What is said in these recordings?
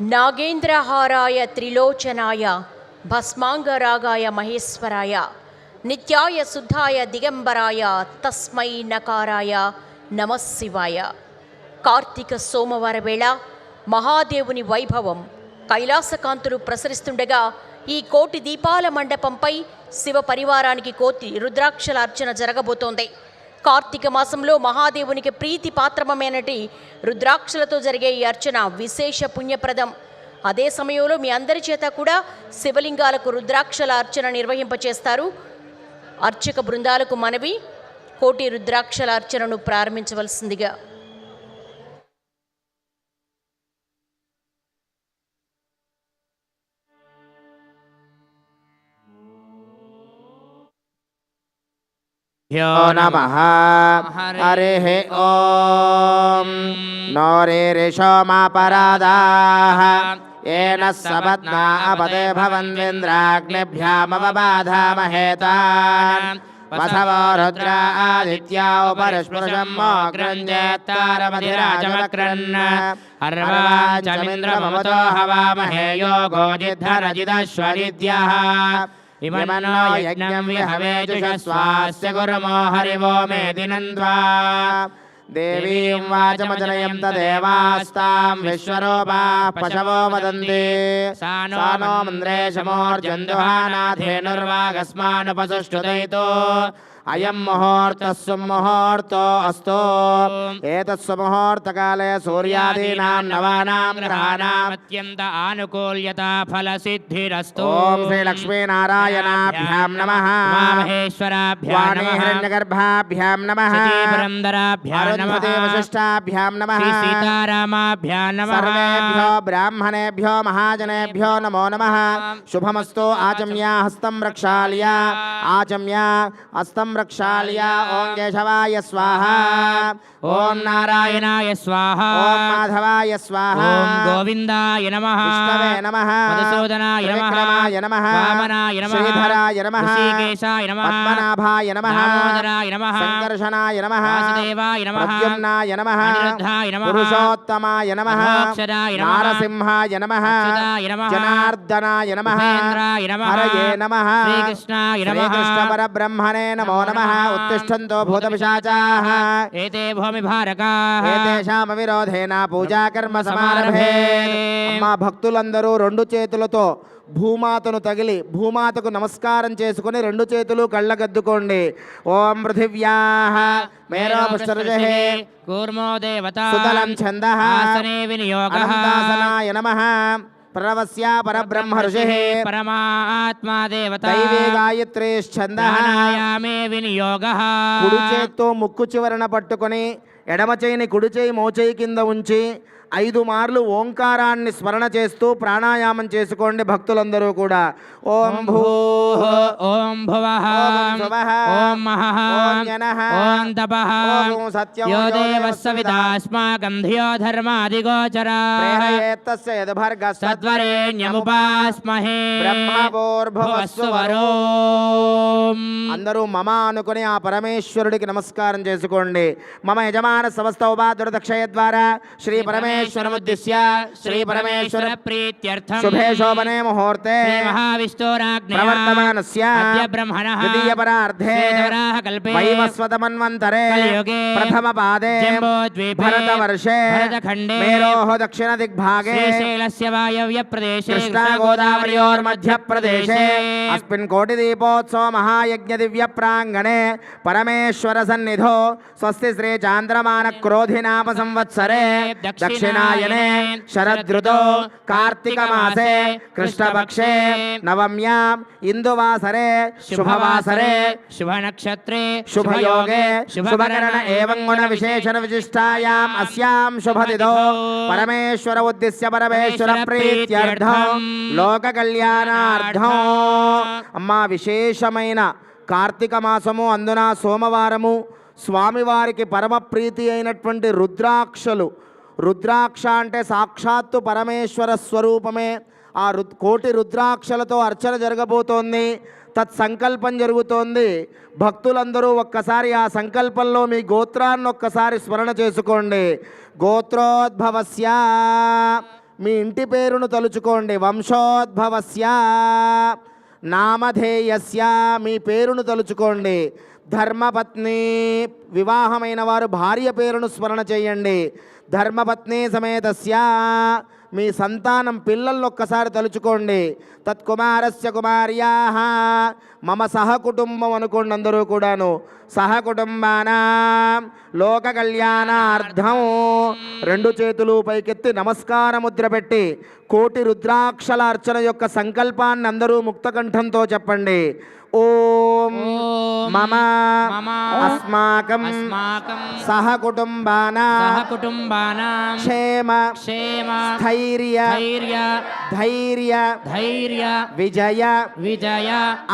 నాగేంద్రహారాయ త్రిలోచనాయ భస్మాంగరాగాయ మహేశ్వరాయ నిత్యాయ శుద్ధాయ దిగంబరాయ తస్మై నకారాయ నమశివాయ కార్తీక సోమవార వేళ మహాదేవుని వైభవం కైలాసకాంతులు ప్రసరిస్తుండగా ఈ కోటి దీపాల మండపంపై శివ పరివారానికి కోతి రుద్రాక్షల అర్చన జరగబోతోంది. కార్తీక మాసంలో మహాదేవునికి ప్రీతి పాత్రమమైనటి రుద్రాక్షలతో జరిగే ఈ అర్చన విశేష పుణ్యప్రదం. అదే సమయంలో మీ అందరి చేత కూడా శివలింగాలకు రుద్రాక్షల అర్చన నిర్వహింపచేస్తారు. అర్చక బృందాలకు మనవి కోటి రుద్రాక్షల అర్చనను ప్రారంభించవలసిందిగా. ह्यो नमः हरिः ॐ नो रेरिषोमापराधाः येन सबद्मा अपदे भवन्विन्द्राग्निभ्यामवबाधामहेतान् वसवो रुद्रा आदित्या उपरिस्पृशं मोग्रञ्जेत्तारमधिराजमक्रन् अर्वाचमिन्द्रममतो हवामहे योगो जिद्धरजिदश्वरिद्यः इमन्नो यज्ञं विहवेजुषस्वास्य गुरुमो हरिवो मे दिनन्द्वा देवीं वाचमजनयं तदेवास्तां विश्वरूपाः पशवो वदन्ति सा नो मन्द्रे शमोर्जन्दुहानाथेनुर्वागस्मानुपसुष्टुदयितो अयं मुहूर्तः सुमुहूर्तो अस्तु। सुमुहूर्तकाले सूर्यादीनां नवानां ग्रहाणाम् अत्यन्त आनुकूल्यता फलसिद्धिरस्तु। ॐ श्रीलक्ष्मीनारायणाभ्यां नमः। उमामहेश्वराभ्यां वाणी नमः। हिरण्यगर्भाभ्यां नमः। पुरन्दराभ्यां नमः। अरुन्धतीवशिष्टाभ्यां नमः। सीतारामाभ्यां नमः। सर्वेभ्यो ब्राह्मणेभ्यो महाजनेभ्यो नमो नमः। शुभमस्तु आचम्या हस्तं रक्षाल्य। आचम्य हस्तं रक्षाल्य ॐ केशवाय स्वाहा ॐ नारायणाय स्वाहा ॐ माधवाय स्वाहा ॐ गोविन्दाय नमः विष्णवे नमः मधुसूदनाय नमः त्रिविक्रमाय नमः वामनाय नमः श्रीधराय नमः ऋषिकेशाय नमः पद्मनाभाय नमः दामोदराय नमः सङ्कर्षणाय नमः वासुदेवाय नमः प्रद्युम्नाय नमः अनिरुद्धाय नमः पुरुषोत्तमाय नमः अभोक्षदाय नमः नारसिंहाय नमः अच्युताय नमः जनार्दनाय नमः उपेन्द्राय नमः हरये नमः श्रीकृष्णाय नमः श्रीकृष्णपरब्रह्मणे नमो నమ ఉత్తిష్టంతో భూతపిశాచాః ఏతే భూమిభారకాః ఏతేషామ విరోధేన పూజా కర్మ సమారభే మా భక్తులందరూ రెండు చేతులతో భూమాతను తగిలి భూమాతకు నమస్కారం చేసుకుని రెండు చేతులు కళ్ళగద్దుకోండి. ఓం పృథివ్యా। మేరోపసర్జహే కూర్మో దేవత। సుతలం ఛందః। ఆసనే వినియోగః। ప్రణవస్య పరబ్రహ్మ ఋషి. పరమాత్మా దేవత. దైవే గాయత్రేశ్చంద ప్రాణాయామే వినియోగः. కుడి చేత్తో ముక్కు చివరన పట్టుకొని ఎడమ చేయిని కుడి చేయి మోచేయి కింద ఉంచి ఐదు మార్లు ఓంకారాన్ని స్మరణ చేస్తూ ప్రాణాయామం చేసుకోండి భక్తులందరూ కూడా. ఓం భూ ఓం భువః ఓం ఓం తపః సత్యం, యో యో దేవः దేవः సవితాస్మాకం ధియో ధర్మాదిగోచరా ప్రేరయేత్తస్య యద్భర్గ సత్వరేణ్యముపాస్మహే బ్రహ్మభోర్భువస్సువరో భువస్సువరోం అందరూ మమ అనుకుని ఆ పరమేశ్వరుడికి నమస్కారం చేసుకోండి. మమ యజమాన సమస్త ఉపాదురదక్షయ ద్వారా శ్రీ పరమేశ్వరముద్దిశ్య परमेश्वर उद्देश्य श्री परमेश्वर प्रीत्यर्थं शुभे शोभने मुहूर्ते महाविष्णोराग्निवर्तमानस्य ब्रह्मणः भरत वैवस्वतमन्वन्तरे प्रथमपादे भरतवर्षे मेरोः दक्षिणदिग्भागे शैलस्य वायव्य प्रदेशे कृष्णा गोदावरी और वायव्यप्रदेशे कृष्णागोदावर्योर्मध्यप्रदेशे अस्मिन् प्रांगणे परमेश्वर परमेश्वरसन्निधो स्वस्ति श्री चांद्रमान क्रोधि नाम संवत्सरे दक्षिण దక్షిణాయనే శరదృతో కార్తీక మాసే కృష్ణపక్షే నవమ్యాం ఇందువాసరే శుభవాసరే శుభ నక్షత్రే శుభయోగే శుభకరణ ఏవం గుణ విశేషణ విశిష్టాయాం అస్యాం శుభదిదో పరమేశ్వర ఉద్దిశ్య పరమేశ్వర ప్రీత్యర్థం లోక కళ్యాణార్థం అమ్మా విశేషమైన కార్తీక మాసము అందున సోమవారము. స్వామివారికి పరమ ప్రీతి అయినటువంటి రుద్రాక్షలు రుద్రాక్ష అంటే సాక్షాత్తు పరమేశ్వర స్వరూపమే. ఆ రు కోటి రుద్రాక్షలతో అర్చన జరగబోతోంది. తత్సంకల్పం జరుగుతోంది. భక్తులందరూ ఒక్కసారి ఆ సంకల్పంలో మీ గోత్రాన్ని ఒక్కసారి స్మరణ చేసుకోండి. గోత్రోద్భవస్య మీ ఇంటి పేరును తలుచుకోండి. వంశోద్భవస్య నామధేయస్య మీ పేరును తలుచుకోండి. ధర్మపత్ని వివాహమైన వారు భార్య పేరును స్మరణ చేయండి. ధర్మపత్ని సమేతస్య మీ సంతానం పిల్లల్ని ఒక్కసారి తలుచుకోండి. తత్కుమారస్య కుమార్యా. మమ సహకుటుంబం అనుకోండి అందరూ కూడాను. సహకుటుంబానా. లోక కళ్యాణార్థం రెండు చేతులు పైకెత్తి నమస్కార ముద్ర పెట్టి కోటి రుద్రాక్షల అర్చన యొక్క సంకల్పాన్ని అందరూ ముక్తకంఠంతో చెప్పండి. ओम मम अस्माकं सह कुटुम्बानां क्षेम क्षेम धैर्य धैर्य धैर्य विजय विजय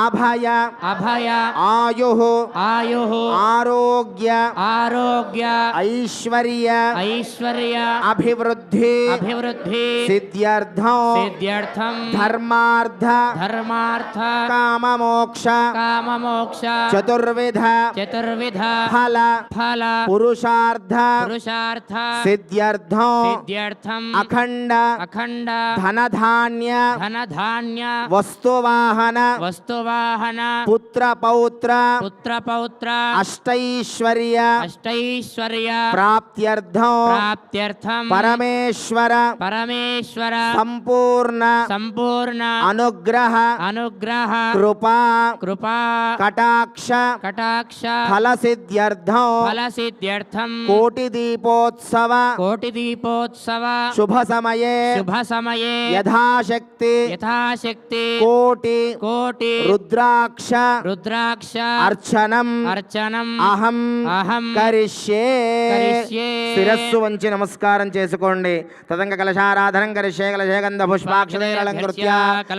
अभय अभय आयुः आयुः आरोग्य आरोग्य ऐश्वर्य ऐश्वर्य अभिवृद्धि अभिवृद्धि सिद्ध्यर्थं सिद्ध्यर्थं धर्मार्थ धर्मार्थ काममोक्ष కామమోక్ష కామమోక్ష చతుర్విధ చతుర్విధ ఫల ఫల పురుషార్థ పురుషార్థ సిద్ధ్యర్థం సిద్ధ్యర్థం అఖండ అఖండ ధనధాన్య ధనధాన్య వస్తువాహన వస్తువాహన పుత్ర పౌత్ర పుత్ర పౌత్ర అష్టైశ్వర్య అష్టైశ్వర్య ప్రాప్త్యర్థం ప్రాప్త్యర్థం పరమేశ్వర పరమేశ్వర సంపూర్ణ సంపూర్ణ అనుగ్రహ అనుగ్రహ కృపా కృపా కటాక్ష కటాక్ష ఫల సిద్ధ్యర్థం ఫల సిద్ధ్యర్థం కోటి దీపోత్సవ కోటి దీపోత్సవ శుభ సమయే శుభ సమయే యథాశక్తి యథాశక్తి కోటి కోటి రుద్రాక్ష రుద్రాక్ష అర్చనం అర్చనం అహం అహం కరిష్యే కరిష్యే. శిరస్సు వంచి నమస్కారం చేసుకోండి తదంగ కలశారాధనం కరిష్యే కలశే గంధ పుష్పాక్షరైరలంకృత్య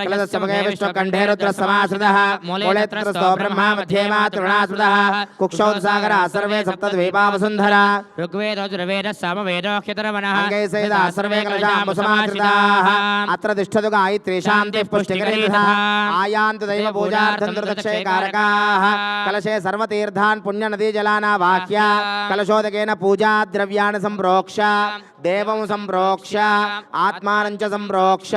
కలశస్య ముఖే విష్ణు కంఠే రుద్ర సమాశ్రితః మూలేత్రస్తో తృణాశ్రితః కుక్షౌత్సాగర సర్వే సప్తద్వీపావసుంధర ఋగ్వేదోజుర్వేద సామవేదోహ్యతరమణః అంగై సైదా సర్వే కలశాంబు సమాశ్రితాః అత్ర తిష్టతు గాయత్రీ శాంతి పుష్టికరీధ ఆయాంతు దైవ పూజార్థం దుర్దక్షే కారకాః కలశే సర్వతీర్థాన్ పుణ్యనదీ జలానావాహ్య కలశోదకేన పూజా ద్రవ్యాన్ని సంప్రోక్ష దేవం సంప్రోక్ష ఆత్మానం చ సంప్రోక్ష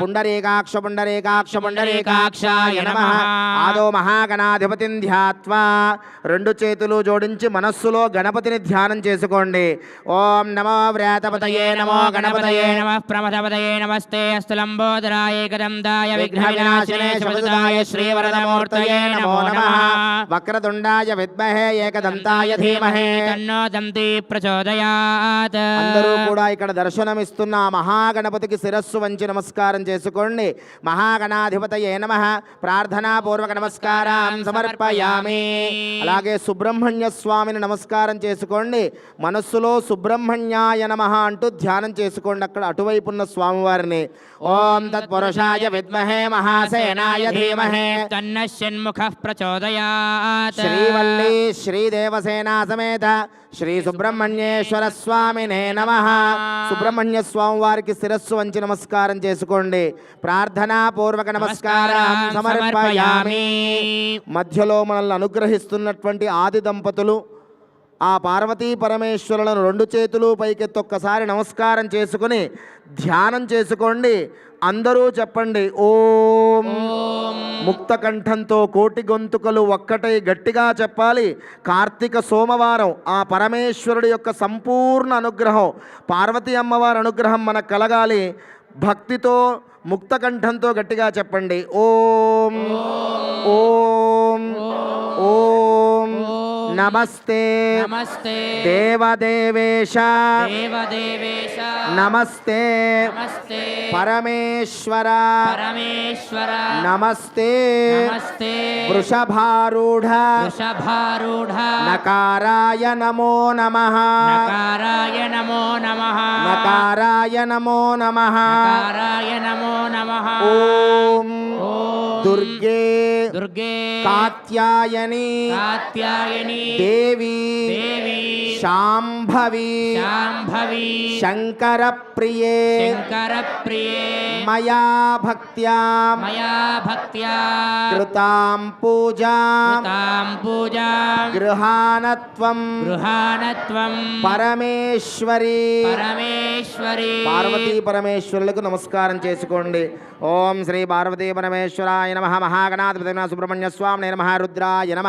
పుండరీకాక్ష పుండరీకాక్ష పుండరీకాక్షాయ నమః ఆదో మహాగణాధిపతిని ధ్యాత్వా రెండు చేతులు జోడించి మనస్సులో గణపతిని ధ్యానం చేసుకోండి ఓం నమో వ్రేతపతయే నమో గణపతయే నమః ప్రమథపతయే నమస్తే అస్తు లంబోదరాయ కదందాయ విఘ్న వినాశినే శబదుదాయ శ్రీవరదమూర్తయే నమో నమః వక్రతుండాయ విద్మహే ఏకదంతాయ ధీమహే తన్నో దంతి ప్రచోదయాత్ అందరూ కూడా ఇక్కడ దర్శనమిస్తున్న మహాగణపతికి శిరస్సు వంచి నమస్కారం చేసుకోండి. మహాగణాధిపతయే నమ. ప్రార్థనాపూర్వక నమస్కారం సమర్పయామి. అలాగే సుబ్రహ్మణ్య స్వామిని నమస్కారం చేసుకోండి. మనస్సులో సుబ్రహ్మణ్యాయ నమ అంటూ ధ్యానం చేసుకోండి అక్కడ అటువైపు ఉన్న స్వామివారిని. ఓం తత్పురుషాయ విద్మహే మహాసేనాయ ధీమహే. తన్న షణ్ముఖః ప్రచోదయాత్. శ్రీవల్లి శ్రీదేవసేనా సమేత. శ్రీ సుబ్రహ్మణ్యేశ్వర స్వామినే నమ. సుబ్రహ్మణ్య స్వామి వారికి శిరస్సు వంచి నమస్కారం చేసుకోండి. ప్రార్థనా పూర్వక నమస్కారం సమర్పయామి. మధ్యలో మనల్ని అనుగ్రహిస్తున్నటువంటి ఆది దంపతులు ఆ పార్వతీ పరమేశ్వరులను రెండు చేతులు పైకెత్తి ఒక్కసారి నమస్కారం చేసుకుని ధ్యానం చేసుకోండి. అందరూ చెప్పండి ఓం. ముక్త కంఠంతో కోటి గొంతుకలు ఒక్కటై గట్టిగా చెప్పాలి. కార్తీక సోమవారం ఆ పరమేశ్వరుడి యొక్క సంపూర్ణ అనుగ్రహం. పార్వతీ అమ్మవారి అనుగ్రహం మనకు కలగాలి. భక్తితో ముక్త కంఠంతో గట్టిగా చెప్పండి ఓం. ఓం. ఓం. నమస్తే నమస్తే దేవదేవేశ దేవదేవేశ నమస్తే నమస్తే పరమేశ్వర పరమేశ్వర నమస్తే నమస్తే వృషభారూఢ వృషభారూఢ నకారాయ నమో నమ నకారాయ నమో నమః నకారాయ నమో నమ నకారాయ నమో నమః ఓం ఓం దుర్గే దుర్గే కాత్యాయని కాత్యాయని దేవి దేవి శాంభవి శాంభవి శంకర ప్రియే శంకర ప్రియే మయా భక్త్యా మయా భక్త్యా కృతాం పూజా తాం పూజాం గృహానత్వం గృహాణత్వం పరమేశ్వరి పరమేశ్వరి. పార్వతీ పరమేశ్వరులకు నమస్కారం చేసుకోండి. ఓం శ్రీ పార్వతీ పరమేశ్వరాయ నమ మహాగణాధిపతి సుబ్రహ్మణ్య స్వామి నమ రుద్రాయ నమ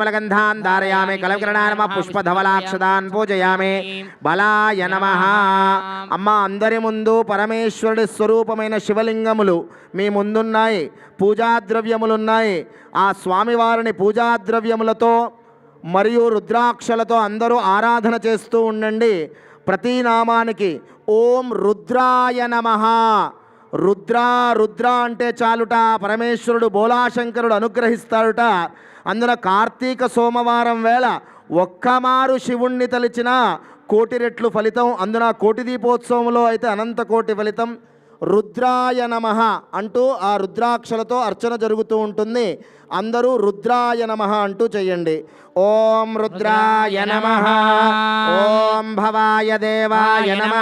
దివ్యపరిమళగంధాన్ ధారయామి కలవికరణాయ నమః పుష్పధవలాక్షదాన్ పూజయామి బలాయ నమః అమ్మ అందరి ముందు పరమేశ్వరుడి స్వరూపమైన శివలింగములు మీ ముందున్నాయి పూజాద్రవ్యములున్నాయి. ఆ స్వామివారిని పూజాద్రవ్యములతో మరియు రుద్రాక్షలతో అందరూ ఆరాధన చేస్తూ ఉండండి. ప్రతి నామానికి ఓం రుద్రాయ నమః. రుద్ర రుద్ర అంటే చాలుట. పరమేశ్వరుడు బోలాశంకరుడు అనుగ్రహిస్తాడుట. అందున కార్తీక సోమవారం వేళ ఒక్కమారు శివుణ్ణి తలిచిన కోటి రెట్లు ఫలితం. అందున కోటి దీపోత్సవంలో అయితే అనంత కోటి ఫలితం. రుద్రాయ నమ అంటూ ఆ రుద్రాక్షలతో అర్చన జరుగుతూ ఉంటుంది అందరూ రుద్రాయ నమ అంటూ చెయ్యండి ఓం రుద్రాయ నమ ఓం భవాయ దేవాయ నమ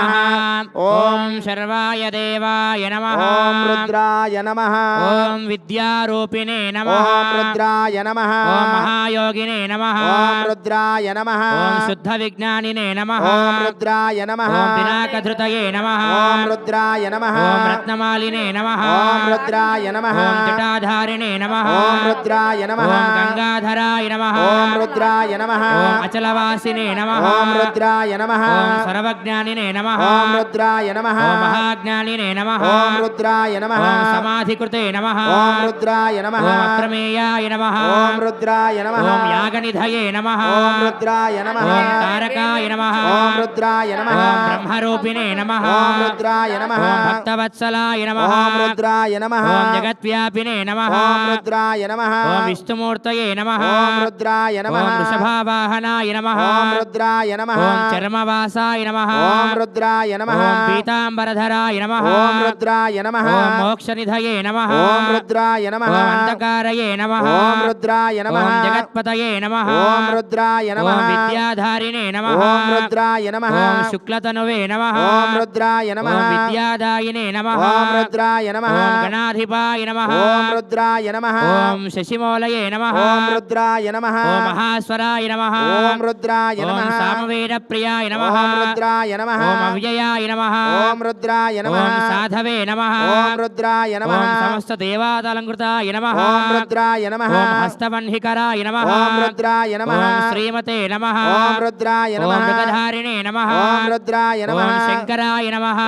ఓం ఓం శర్వాయ దేవాయ నమః ఓం రుద్రాయ నమ ఓం విద్యారూపిణే నమః ఓం రుద్రాయ నమ ఓం మహాయోగినే నమః ఓం రుద్రాయ నమ ఓం శుద్ధ విజ్ఞానినే నమః ఓం రుద్రాయ నమ ఓం పినాకధృతయే నమః ఓం రుద్రాయ నమ ఓం రత్నమాలినే నమః ఓం రుద్రాయ నమ ఓం జటాధారిణే నమః ఓం రుద్రాయ నమ ఓం గంగాధరాయ నమః ఓం రుద్రాయ నమ ఓం అచలవాసినే నమః ఓం రుద్రాయ నమ ఓం సర్వజ్ఞానినే నమః ఓం రుద్రాయ నమ ఓం మహాజ్ఞానినే నమః ఓం రుద్రాయ నమ ఓం సమాధికృతే నమః ఓం రుద్రాయ నమ ఓం అప్రమేయాయ నమః ఓం రుద్రాయ నమ ఓం యాగనిధయే నమః ఓం రుద్రాయ నమ ఓం తారకాయ నమః ఓం రుద్రాయ నమ ఓం బ్రహ్మరూపిణే నమః ఓం రుద్రాయ నమ ఓం భక్తవత్సలాయ నమ రుద్రాయ నమ జగద్వ్యాపినే నమ రుద్రాయ నమ విష్ణుమూర్తయే నమ రుద్రాయ నమ వృషభావాహనాయ నమ రుద్రాయ నమ చర్మవాసాయ నమ రుద్రాయ నమ పీతాంబరధరాయ నమ రుద్రాయ నమ మోక్షనిధయే నమ రుద్రాయ నమ అంధకారయే నమ రుద్రాయ నమ జగత్పతయే నమ రుద్రాయ నమ విద్యాధారిణే నమ రుద్రాయ నమ శుక్లతనువే నమ రుద్రాయ నమ విద్యాదాయినే నమః రుద్రాయ నమ గణాధిపాయ నమః రుద్రాయ నమ ఓం శశిమౌలయే నమః రుద్రాయ నమ మహాస్వరాయ నమః రుద్రాయ నమ సామవేద ప్రియాయ నమః రుద్రాయ నమ అవ్యయాయ నమః రుద్రాయ నమ సాధవే నమః రుద్రాయ నమ సమస్త దేవాదలంకృతాయ నమః రుద్రాయ నమ హస్తవన్హికరాయ నమః రుద్రాయ నమ శ్రీమతే నమః రుద్రాయ నమ మృగధారిణే నమః రుద్రాయ నమ శంకరాయ నమః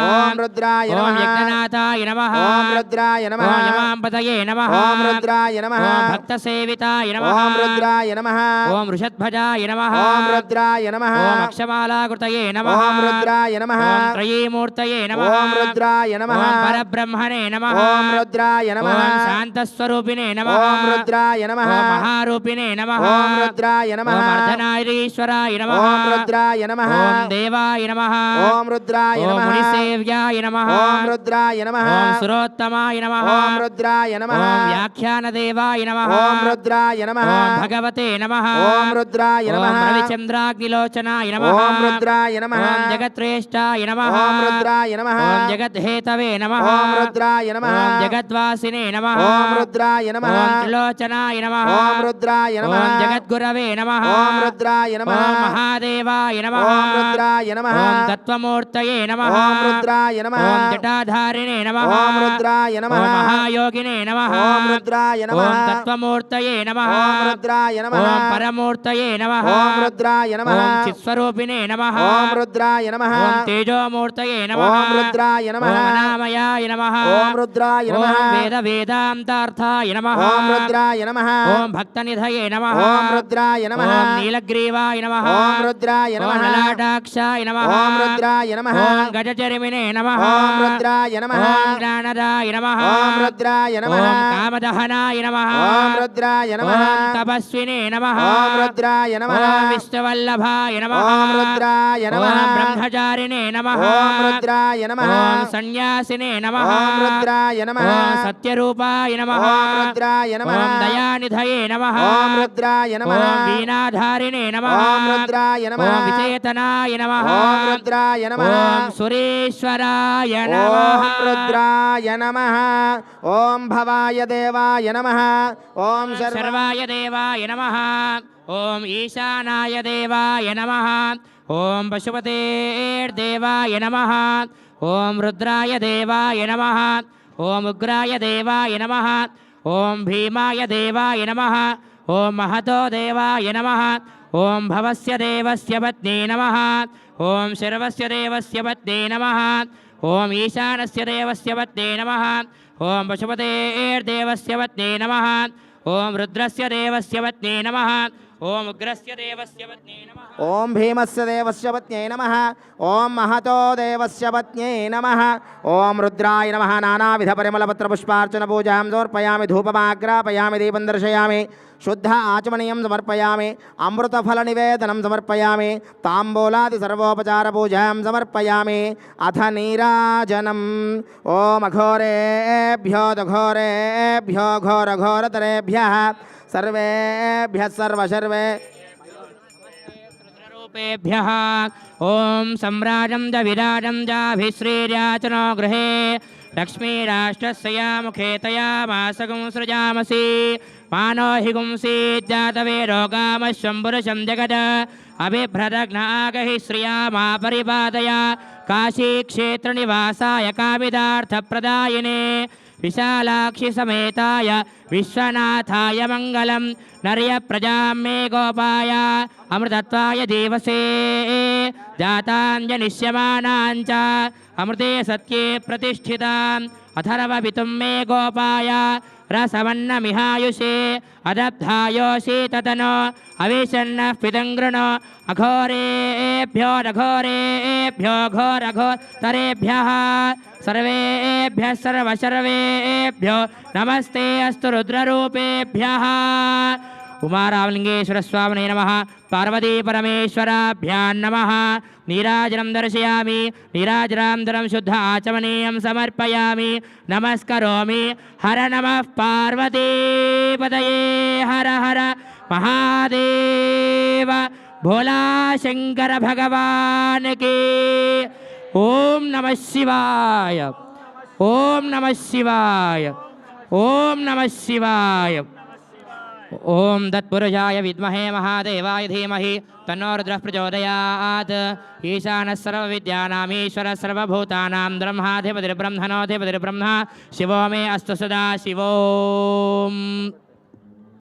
రుద్రాయ నమ ఓం యజ్ఞనాథాయ నమః ఓం రుద్రాయ నమ ఓం యమాంపతయే నమః ఓం రుద్రాయ నమ ఓం భక్తసేవితాయ నమః ఓం రుద్రాయ నమ ఓం వృషధ్వజాయ నమః ఓం రుద్రాయ నమ ఓం అక్షమాలాకృతయే నమః ఓం రుద్రాయ నమ ఓం త్రయీమూర్తయే నమః ఓం రుద్రాయ నమ ఓం పరబ్రహ్మణే నమః ఓం రుద్రాయ నమ ఓం శాంతస్వరూపిణే నమః ఓం రుద్రాయ నమ ఓం మహారూపిణే నమః ఓం రుద్రాయ నమ ఓం అర్ధనారీశ్వరాయ నమః ఓం రుద్రాయ నమ ఓం దేవాయ నమః ఓం రుద్రాయ ఓం నమ మునిసేవ్యాయ నమః ఓం రుద్రాయ నమ ఓం సురోత్తమాయ నమః ఓం రుద్రాయ నమ ఓం వ్యాఖ్యానదేవాయ నమః ఓం రుద్రాయ నమ ఓం భగవతే నమః ఓం రుద్రాయ నమ ఓం రవిచంద్రాగ్నిలోచనాయ నమః ఓం రుద్రాయ నమ ఓం జగత్రేష్టాయ నమః ఓం రుద్రాయ నమ ఓం జగద్ధేతవే నమః ఓం రుద్రాయ నమ ఓం జగద్వాసినే నమః ఓం రుద్రాయ నమ ఓం త్రిలోచనాయ నమః ఓం రుద్రాయ నమ ఓం జగద్గురవే నమః ఓం రుద్రాయ నమ ఓం మహాదేవాయ నమః ఓం రుద్రాయ నమ ఓం తత్వమూర్తయే నమః ఓం రుద్రాయ వీణాధారిణే నమ ఓం రుద్రాయ నమః. మహాయోగినే నమ ఓం రుద్రాయ నమః. ఓం తత్వమూర్తయే నమ ఓం రుద్రాయ నమః. ఓం పరమూర్తయే నమ ఓం రుద్రాయ నమః. ఓం చిత్స్వరూపిణే నమ ఓం రుద్రాయ నమః ఓం తేజోమూర్తయే నమ ఓం రుద్రాయ నమః. ఓం అనామయాయ నమ ఓం రుద్రాయ నమః ఓం వేద వేదాంతార్థాయ నమ ఓం రుద్రాయ నమః ఓం భక్తనిధయే నమ ఓం రుద్రాయ నమః ఓం నీలగ్రీవాయ నమ ఓం రుద్రాయ ఓం నమః లలాటాక్షాయ నమ ఓం రుద్రాయ నమః ఓం గజచరిమినే నమ ఓం రుద్రాయ నమః ఓం జ్ఞానదాయ నమ ఓం రుద్రాయ నమః కామదహనాయ నమ ఓం రుద్రాయ నమః తపస్వినే నమ ఓం రుద్రాయ నమః విష్ణువల్లభాయ నమ ఓం రుద్రాయ నమః బ్రహ్మచారిణే నమ ఓం రుద్రాయ నమః సన్యాసినే నమ ఓం రుద్రాయ నమః సత్యరూపాయ నమ ఓం రుద్రాయ నమః దయానిధయే నమ ఓం రుద్రాయ నమః వీణాధారిణే నమ ఓం రుద్రాయ నమః విచేతనాయ నమ ఓం రుద్రాయ నమః సురేశ్వరాయ నమ ఓం రుద్రాయ నమః ఓం భవాయ దేవాయ నమః ఓం సర్వ సర్వాయ దేవాయ నమ ఓం ఈశానాయ దేవాయ నమ ఓం పశుపతేర్దేవాయ నమ ఓం రుద్రాయ దేవాయ నమ ఓం ఉగ్రాయ దేవాయ నమ ఓం భీమాయ దేవాయ నమ ఓం మహతో దేవాయ నమ ఓం భవస్య దేవస్య పత్నే నమ ఓం శర్వస్య దేవస్య పత్నే నమ ఓం ఈశానస్య దేవస్య పత్నే నమ ఓం పశుపతేర్దేవస్య పత్నే నమ ఓం రుద్రస్య దేవస్య పత్నే నమ ఓం ఉగ్రస్య దేవస్య పత్నే నమ ఓం భీమస్య దేవస్య పత్న్యై నమ ఓం మహతో దేవస్య పత్న్యై నమ ఓం రుద్రాయ నమ నానావిధ పరిమళపత్ర పుష్పార్చన పూజాం సమర్పయామి ధూపమాగ్రాపయామి దీపం దర్శయామి శుద్ధ ఆచమనీయం సమర్పయామి అమృతఫల నివేదనం సమర్పయామి తాంబూలాది సర్వోపచార పూజాం సమర్పయామి అథ सर्वेभ्यः सर्वसर्वे रूपेभ्यः ॐ सम्राजं च विराजं चाभिश्रीर्याचनो गृहे लक्ष्मीराष्ट्रस्यया मुखे तया मासगुं सृजामसि मानो हि गुंसी जातवे रोगामश्वम्बुरशं जगद अभिभ्रदघ्नागहि श्रिया मा परिपादया काशीक्षेत्रनिवासाय कामिदार्थप्रदायिने विशालाक्षि समेताय विश्वनाथाय मङ्गलं नर्यप्रजां मे गोपाय अमृतत्वाय देवसे जाताञ्जनिष्यमानाञ्च अमृते सत्ये प्रतिष्ठिताम् अथर्वपितुं मे गोपाय रसवन्नमिहायुषे अदब्धायोषि ततनो अविशन्नः पितङ्गृणो अघोरेभ्यो रघोरेभ्यो घोरघोतरेभ्यः सर्वेभ्यः सर्वसर्वेभ्यो नमस्ते अस्तु रुद्ररूपेभ्यः ఉమారామలింగేశ్వర స్వామినే నమ. పార్వతీ పరమేశ్వరాభ్యాం నమ. నీరాజనం దర్శయామి. నీరాజనాంతరం శుద్ధ ఆచమనీయం సమర్పయామి. నమస్కరోమి. హర నమ పార్వతీపదయే హర హర మహాదేవ. భోలా శంకర భగవానికి. ఓం నమ శివాయ. ఓం నమ శివాయ. ఓం నమ శివాయ. ఓం తత్పురుషాయ విద్మహే మహాదేవాయ ధీమహి తన్నో రుద్రః ప్రచోదయాత్ ఈశానः సర్వవిద్యానామీశ్వర సర్వభూతానాం బ్రహ్మాధిపతిర్బ్రహ్మణోధిపతిర్బ్రహ్మ శివో మే అస్తు సదా శివోం